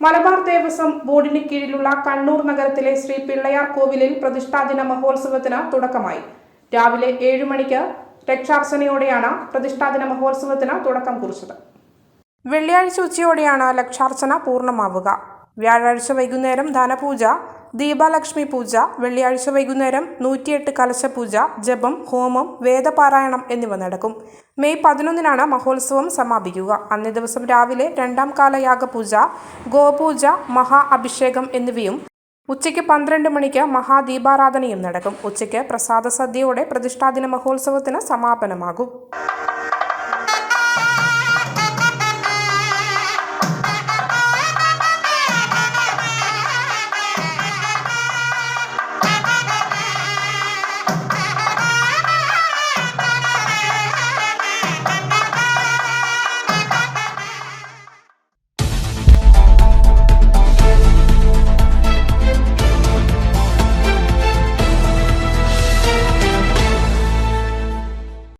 മലബാർ ദേവസ്വം ബോർഡിന് കീഴിലുള്ള കണ്ണൂർ നഗരത്തിലെ ശ്രീ പിള്ളയാർ കോവിലിൽ പ്രതിഷ്ഠാദിന മഹോത്സവത്തിന് തുടക്കമായി. രാവിലെ ഏഴു മണിക്ക് രക്ഷാർച്ചനയോടെയാണ് പ്രതിഷ്ഠാദിന മഹോത്സവത്തിന് തുടക്കം കുറിച്ചത്. വെള്ളിയാഴ്ച ഉച്ചയോടെയാണ് ലക്ഷാർച്ചന പൂർണമാവുക. വ്യാഴാഴ്ച വൈകുന്നേരം ധനപൂജ ദീപലക്ഷ്മി പൂജ വെള്ളിയാഴ്ച വൈകുന്നേരം നൂറ്റിയെട്ട് കലശപൂജ ജപം ഹോമം വേദപാരായണം എന്നിവ നടക്കും. മെയ് പതിനൊന്നിനാണ് മഹോത്സവം സമാപിക്കുക. അന്നേ ദിവസം രാവിലെ രണ്ടാം കാല യാഗപൂജ ഗോപൂജ മഹാ അഭിഷേകം എന്നിവയും ഉച്ചയ്ക്ക് പന്ത്രണ്ട് മണിക്ക് മഹാദീപാരാധനയും നടക്കും. ഉച്ചയ്ക്ക് പ്രസാദ സദ്യയോടെ പ്രതിഷ്ഠാദിന മഹോത്സവത്തിന് സമാപനമാകും.